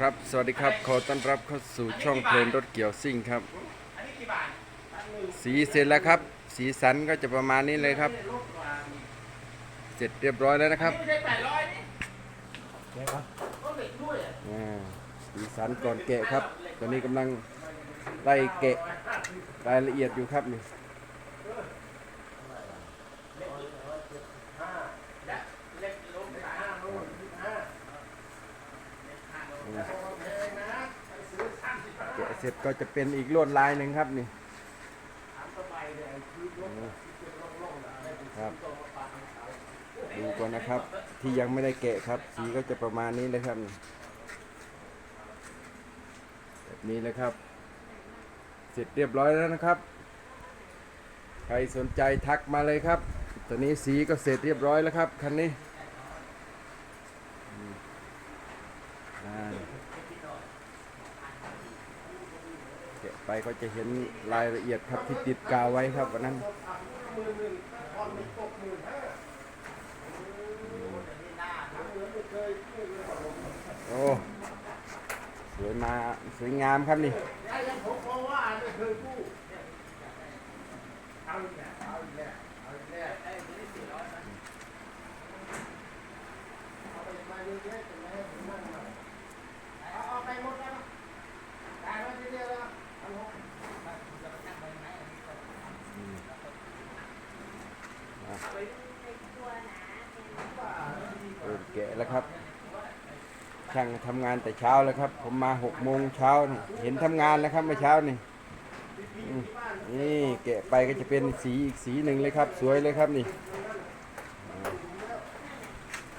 ครับ สวัสดีครับ ขอต้อนรับเข้าสู่ช่องเพลินรถเกี่ยวซิ่งครับ สีเสร็จแล้วครับ สีสันก็จะประมาณนี้เลยครับ เสร็จเรียบร้อยแล้วนะครับอ่าสีสันก่อนแกะครับ ตอนนี้กำลังไล่แกะรายละเอียดอยู่ครับนี่ แกะ เสร็จก็จะเป็นอีกลวดลายหนึ่งครับนี่ครับดูก่อนนะครับ ที่ยังไม่ได้แกะครับ สีก็จะประมาณนี้เลยครับนี่แบบนี้เลยครับ เสร็จเรียบร้อยแล้วนะครับ ใครสนใจทักมาเลยครับ ตอนนี้สีก็เสร็จเรียบร้อยแล้วครับคันนี้อืมอ่า แกะไปก็จะเห็นรายละเอียดครับที่ติดกาวไว้ครับวันนั้นโอ้สวยมาสวยงามครับนี่เริ่มแกะแล้วครับ ช่างทำงานแต่เช้าแล้วครับ ผมมาหกโมงเช้านี่เห็นทำงานแล้วครับเมื่อเช้านี่นี่แกะไปก็จะเป็นสีอีกสีหนึ่งเลยครับ สวยเลยครับนี่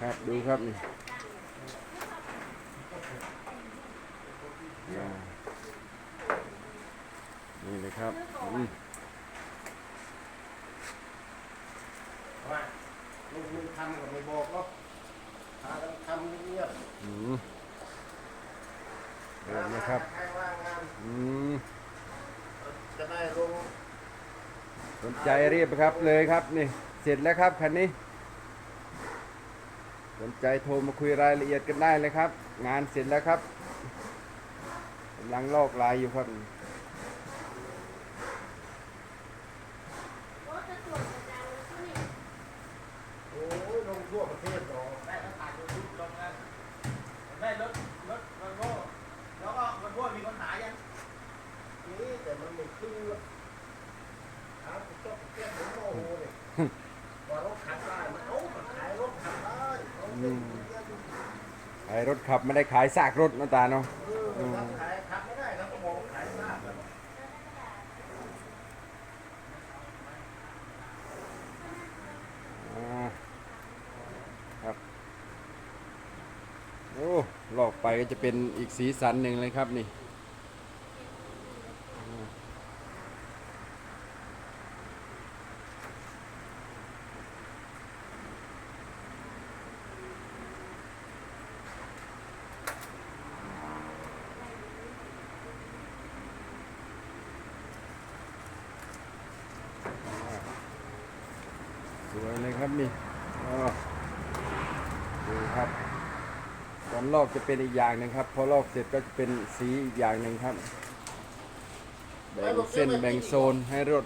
ครับดูครับนี่นี่เลยครับอืม ลุงลุงทำกับไม่บอกเนาะพากันทำเงียบ อืมเริ่มนะ ครับใครว่างงานอืมจะได้ลงสนใจรีบครับเลยครับนี่ เสร็จแล้วครับคันนี้ สนใจโทรมาคุยรายละเอียดกันได้เลยครับ งานเสร็จแล้วครับกำลังลอกลายอยู่ครับโอ้ยลงทั่วประเทศเนาะได้แล้วถ่ายยูทูบลงกันได้รถรถวันโว่แล้วก็วันโว่มีคนหายัง นี่แต่มันไม่ ขายรถขับได้มันเอามาขายรถขับได้เอาเงินเยอะอยู่ไอ้รถขับไม่ได้ขายซากรถนะตาเนาะเออมันขายขับไม่ได้เขาก็บอกว่าขายมากแล้วอ่าครับ โอ้ ลอกไปก็จะเป็นอีกสีสันหนึ่งเลยครับนี่ วยเลยครับนี่อ้อดูครับตอนลอกจะเป็นอีกอย่างหนึ่งครับ พอลอกเสร็จก็จะเป็นสีอีกอย่างหนึ่งครับ แบ่งเส้นแบ่งโซนให้รถ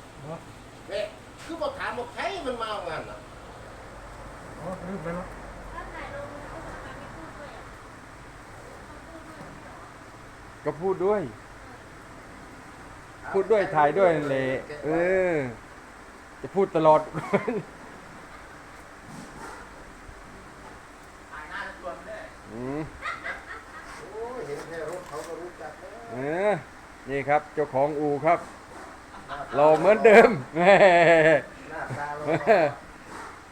เนี่ยคือบอกถามบอกใครมันมาเอางานน่ะก็พูดด้วย พูดด้วยถ่ายด้วยนั่นแหละเออ จะพูดตลอด ถ่ายหน้ารถรวมด้วย อืม โอ้ยเห็นแค่รถเขาก็รู้จักแล้ว เออ นี่ ครับ เจ้าของอูครับรอเหมือนเดิมแหมหน้าตาเรา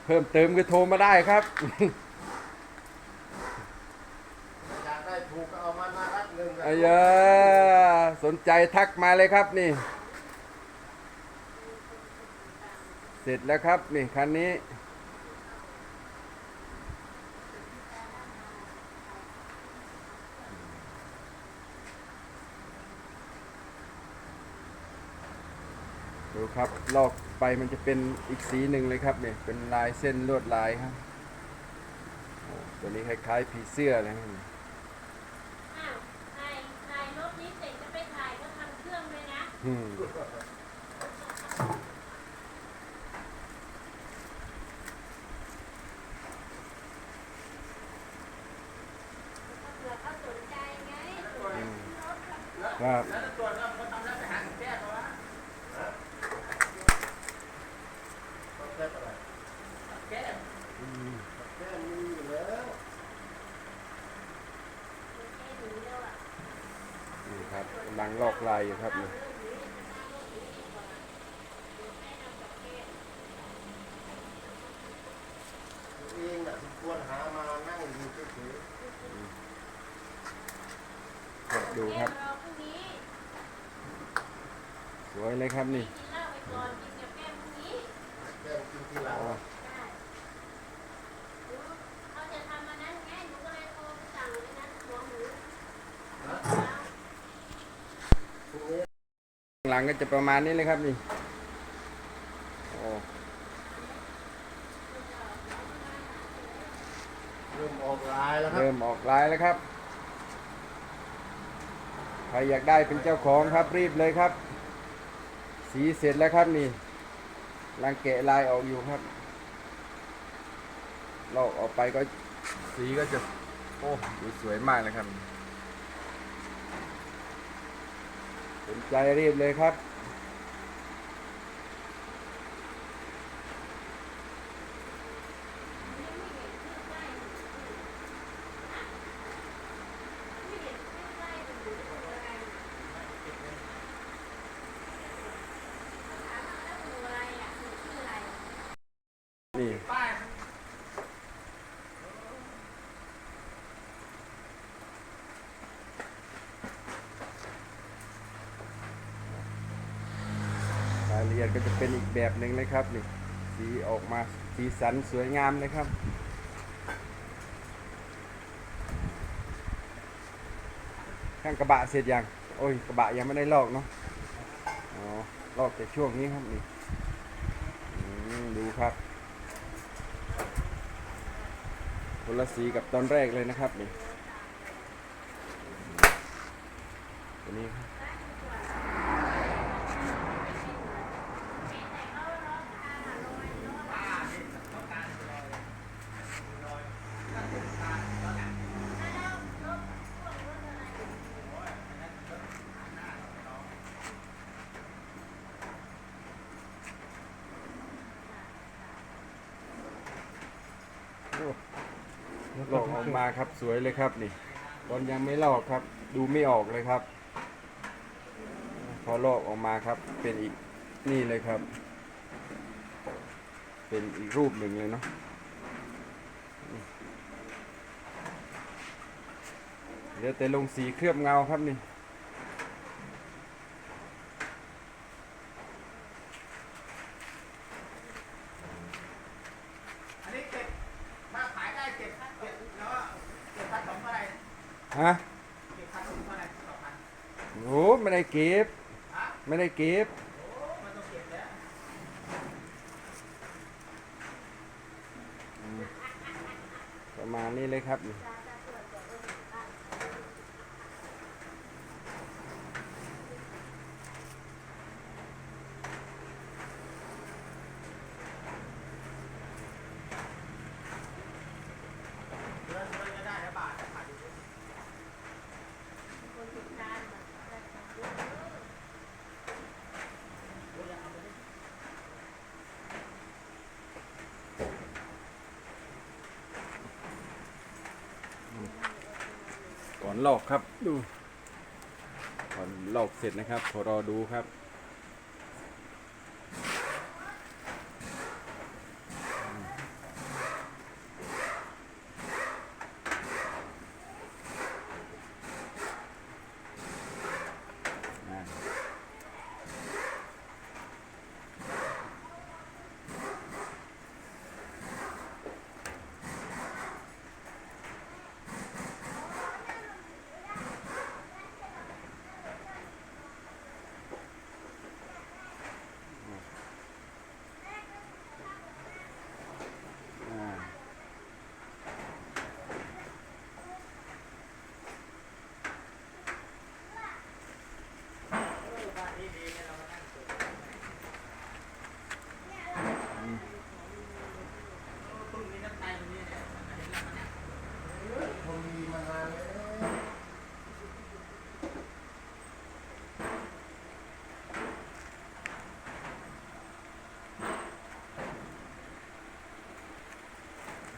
เพิ่มเติมก็โทรมาได้ครับอยากได้ถูกก็เอามาน่ารักหนึ่งอายาสนใจทักมาเลยครับนี่ เสร็จแล้วครับนี่คันนี้ ดูครับ ลอกไปมันจะเป็นอีกสีหนึ่งเลยครับเนี่ยเป็นลายเส้นลวดลายครับตัวนี้คล้ายๆผีเสื้อเลยครับครั ลังลอกลายอยู่ครับนี่ เรื่องนี้จะสร้างโลกนี้ดีกว่าเดี๋ยวแม่ทำกับแก้ ตัวเองน่ะสมควรหามานั่งอยู่เฉย ดูครับ แก้รอพรุ่งนี้ สวยเลยครับนี่ กินเหล้าไปก่อนกินกับแก้มพรุ่งนี้ ๆแก้กินทีหลัง อ๋อ ได้หนูเขาจะทำมานั้นไงหนูก็เลยโทรไปสั่งเลยนะหัวหมู พรุ่งนี้ หลังก็จะประมาณนี้เลยครับนี่โอ้เริ่มออกลายแล้วครับ เริ่มออกลายแล้วครับ ใครอยากได้เป็นเจ้าของครับรีบเลยครับ สีเสร็จแล้วครับนี่ลังแกะลายออกอยู่ครับลอกออกไปก็สีก็จะ โอ้ดูสวยมากเลยครับ สนใจรีบเลยครับ ละเอียดก็จะเป็นอีกแบบหนึ่งเลยครับนี่สีออกมาสีสันสวยงามเลยครับข้างกระบะเสร็จยังโอ้ยกระบะยังไม่ได้ลอกเนาะอ๋อลอกแต่ช่วงนี้ครับนี่ดูครับคนละสีกับตอนแรกเลยนะครับนี่ตัวนี้ครับ โอ้ลอกออกมา ครับสวยเลยครับนี่ตอนยังไม่ลอกครับ ดูไม่ออกเลยครับ พอลอกออกมาครับ เป็นอีกนี่เลยครับ เป็นอีกรูปหนึ่งเลยเนาะเดี๋ยวแต่ลงสีเคลือบเงาครับนี่นี้เก็บมาขายได้เก็บเก็บแล้วก็เก็บพันสองเท่าไหร่ ฮะ เก็บพันสองเท่าไหร่สองพัน โอ้ไม่ได้เก็บไม่ได้เก็บประมาณนี้เลยครับนี่ เดือนเดือนจะได้แล้วบาทจะขาดอยู่ คนติดตามอะได้ของเยอะเลย เดือนเอาไปดิ ก่อน ลอกครับ ดูก่อนลอกเสร็จนะครับขอรอดูครับ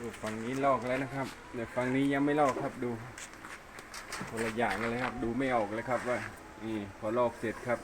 ดูฝั่งนี้ลอกแล้วนะครับเดี๋ยวฝั่งนี้ยังไม่ลอกครับดูคนละอย่างกันเลยครับ ดูไม่ออกเลยครับว่านี่พอลอกเสร็จครับ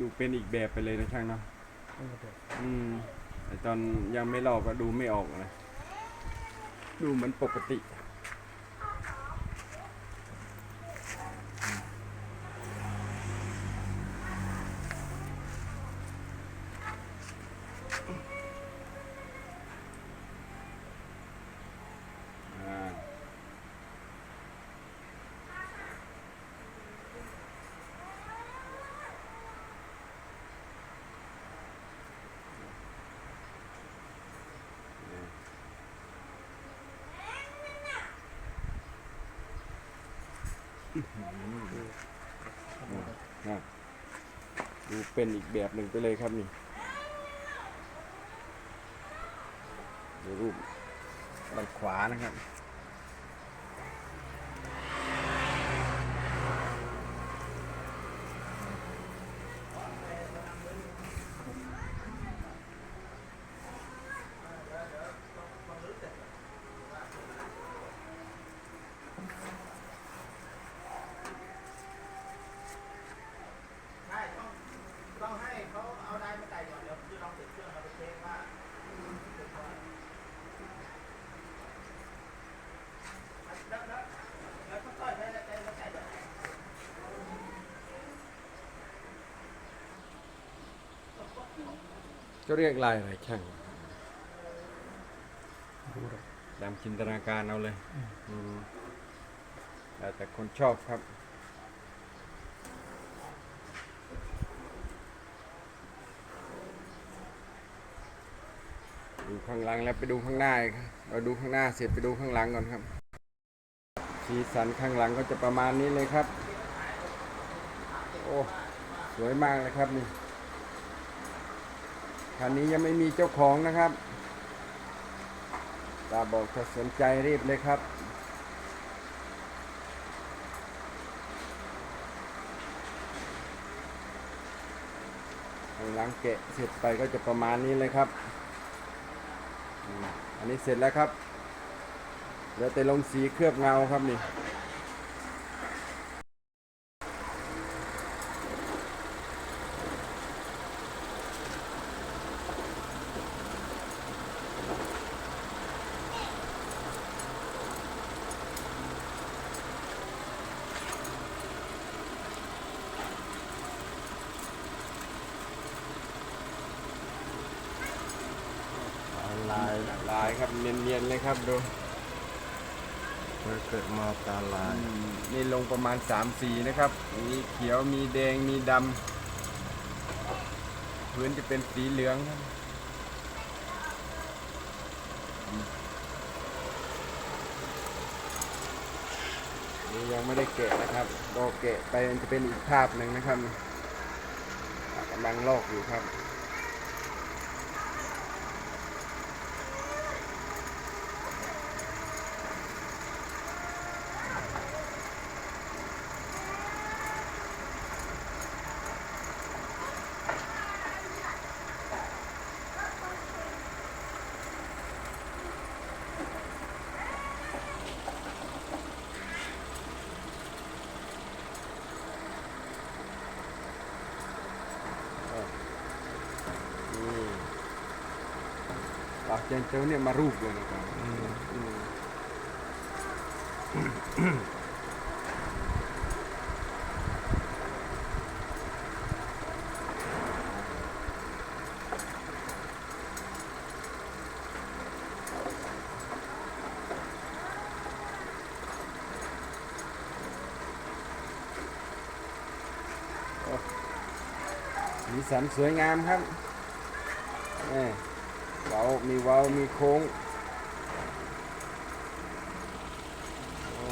ดูเป็นอีกแบบไปเลยนะช่างเนาะอืมแต่ตอนยังไม่ลอกก็ดูไม่ออกนะดูเหมือนปกติ ดูเป็นอีกแบบหนึ่งไปเลยครับนี่ดูรูปด้านขวานะครับ ใช่ต้องต้องให้เขาเอาได้มาใส่ก่อนเดี๋ยวพี่ลองติดเครื่องเราไปเช็คว่าแล้วแล้วแล้วก็ต่อยไปแล้วแล้วใส่แบบ ก็เรียกลายอะไรช่างตามจินตนาการเอาเลยอืมแล้วแต่คนชอบครับ ดูข้างหลังแล้วไปดูข้างหน้าอีกครับเราดูข้างหน้าเสร็จไปดูข้างหลังก่อนครับ สีสันข้างหลังก็จะประมาณนี้เลยครับ โอ้ สวยมากเลยครับนี่ คันนี้ยังไม่มีเจ้าของนะครับตาบอกถ้าสนใจรีบเลยครับข้างหลังแกะเสร็จไปก็จะประมาณนี้เลยครับ อันนี้เสร็จแล้วครับ เหลือแต่ลงสีเคลือบเงาครับนี่ ลาย ลายครับ เนียนๆเลยครับดูเกิดมาตาลายอืมนี่ลงประมาณ3สีนะครับ มีเขียวมีแดงมีดำพื้นจะเป็นสีเหลืองครับอืมนี่ยังไม่ได้แกะนะครับรอแกะไปมันจะเป็นอีกภาพหนึ่งนะครับกำลังลอกอยู่ครับ ยังเจ้าเนี่ยมารูปเลยนะครับสีสันสวยงามครับ เว้ามีเว้ามีโค้งโอ้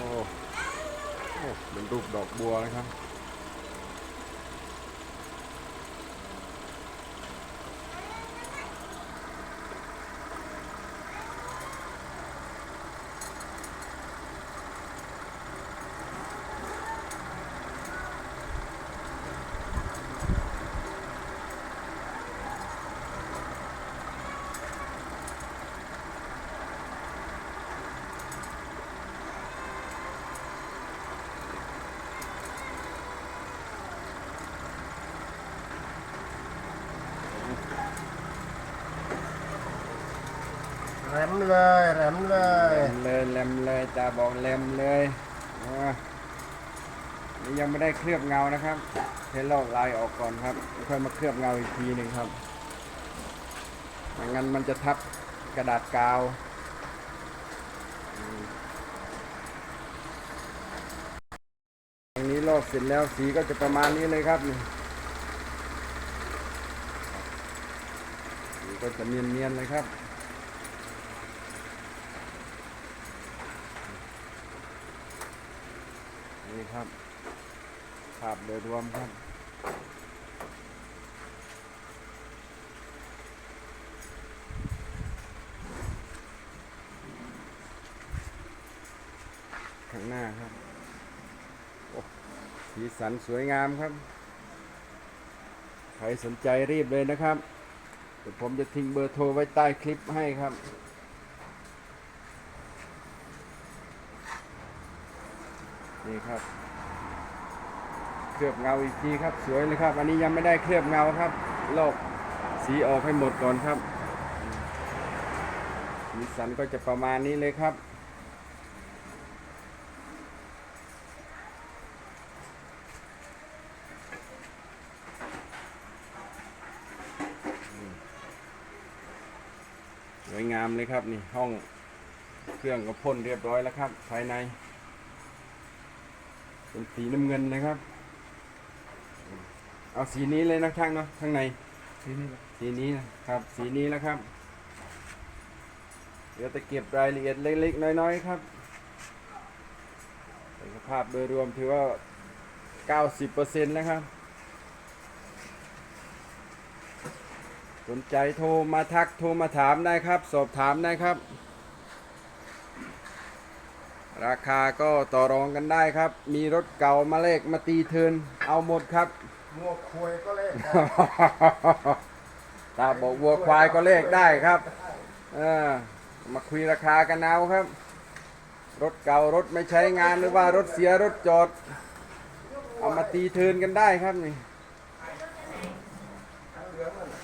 โอ้เป็นรูปดอกบัวนะครับ มเลยแหลมเลยแลมเลยแลมเลยตาบอกแลมเลยอ่านี่ยังไม่ได้เคลือบเงานะครับเทลอกลายออกก่อนครับค่อยมาเคลือบเงาอีกทีหนึ่งครับไม่งั้นมันจะทับกระดาษกาวอืมตรงนี้ลอกเสร็จแล้วสีก็จะประมาณนี้เลยครับนี่สีก็จะเนียนๆเลยครับ ครับภาพโดยรวมครับข้างหน้าครับโอ้สีสันสวยงามครับ ใครสนใจรีบเลยนะครับ เดี๋ยวผมจะทิ้งเบอร์โทรไว้ใต้คลิปให้ครับ นี่ครับ เคลือบเงาอีกทีครับ สวยเลยครับ อันนี้ยังไม่ได้เคลือบเงาครับ ลอกสีออกให้หมดก่อนครับสีสันก็จะประมาณนี้เลยครับสวยงามเลยครับนี่ห้องเครื่องก็พ่นเรียบร้อยแล้วครับ ภายใน เป็นสีน้ำเงินนะครับ เอาสีนี้เลยนะช่างเนาะข้างในทีนี้สีนี้นะครับ สีนี้แล้วครับ เดี๋ยวจะเก็บรายละเอียดเล็กๆ น้อยๆ ครับสภาพโดยรวมถือว่า 90%แล้วครับ สนใจโทรมาทักโทรมาถามได้ครับ สอบถามได้ครับ ราคาก็ต่อรองกันได้ครับ มีรถเก่ามาเลกมาตีเทิร์นเอาหมดครับงัวคุยก็เล่นได้ตาบอกวัวควายก็เลขได้ครับเออมาคุยราคากันเอาครับ รถเก่ารถไม่ใช้งานหรือว่ารถเสียรถจอด เอามาตีเทิร์นกันได้ครับนี่เหลืองนั่นน่ะ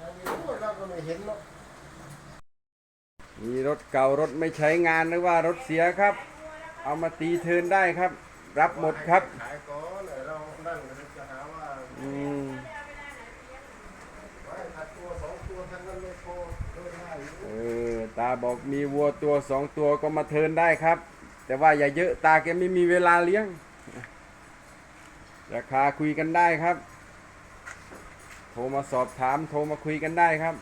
ยังมีเราก็ไม่เห็นเนาะ มีรถเก่ารถไม่ใช้งานหรือว่ารถเสียครับ เอามาตีเทิร์นได้ครับ รับหมดครับขายก่อนเดี๋ยวเรานั่นเดี๋ยวจะหาว่าอืมไว้ขัดตัวสองตัวทั้งนั้นไม่พอเดินได้อยู่เออตาบอกมีวัวตัวสองตัวก็มาเทิร์นได้ครับ แต่ว่าอย่าเยอะตาแกไม่มีเวลาเลี้ยง ราคาคุยกันได้ครับ โทรมาสอบถามโทรมาคุยกันได้ครับ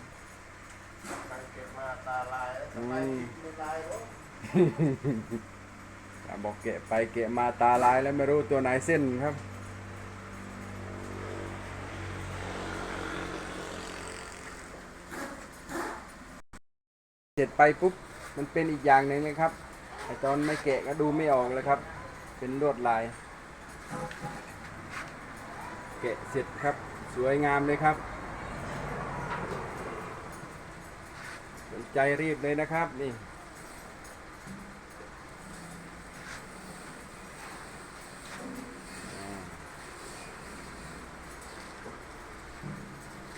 ใครเก็บมาตาลาย แล้วทำไมไม่ตายหรอกตาบอกเกะไปเกะมาตาลายแล้วไม่รู้ตัวไหนเส้นครับเสร็จไปปุ๊บมันเป็นอีกอย่างหนึ่งเลยครับไอตอนไม่เกะก็ดูไม่ออกเลยครับ เป็นลวดลายเกะเสร็จครับ สวยงามเลยครับ สน ใจรีบเลยนะครับนี่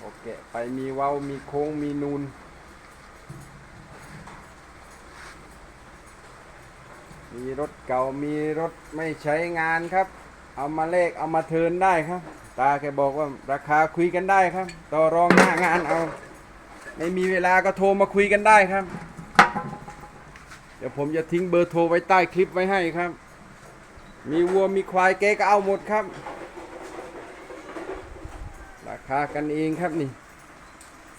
โอเคไปมีเว้ามีโค้งมีนูนมีรถเก่ามีรถไม่ใช้งานครับ เอามาเลขเอามาเทินได้ครับ ตาแกบอกว่าราคาคุยกันได้ครับ ต่อรองหน้างานเอา ไม่มีเวลาก็โทรมาคุยกันได้ครับ เดี๋ยวผมจะทิ้งเบอร์โทรไว้ใต้คลิปไว้ให้ครับ มีวัวมีควายเก๊ก็เอาหมดครับพากันเองครับนี่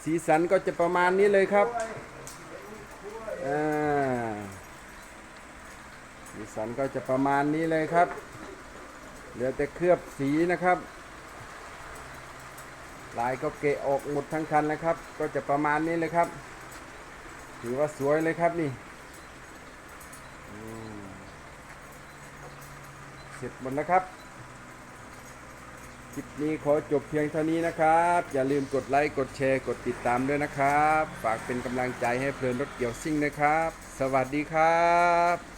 สีสันก็จะประมาณนี้เลยครับอ่าสีสันก็จะประมาณนี้เลยครับ เหลือแต่เคลือบสีนะครับ ลายก็เกะออกหมดทั้งคันแล้วครับ ก็จะประมาณนี้เลยครับ ถือว่าสวยเลยครับนี่เสร็จหมดแล้วครับ คลิปนี้ขอจบเพียงเท่านี้นะครับ อย่าลืมกดไลค์ กดแชร์ กดติดตามด้วยนะครับ ฝากเป็นกำลังใจให้เพลินรถเกี่ยวซิ่งนะครับ สวัสดีครับ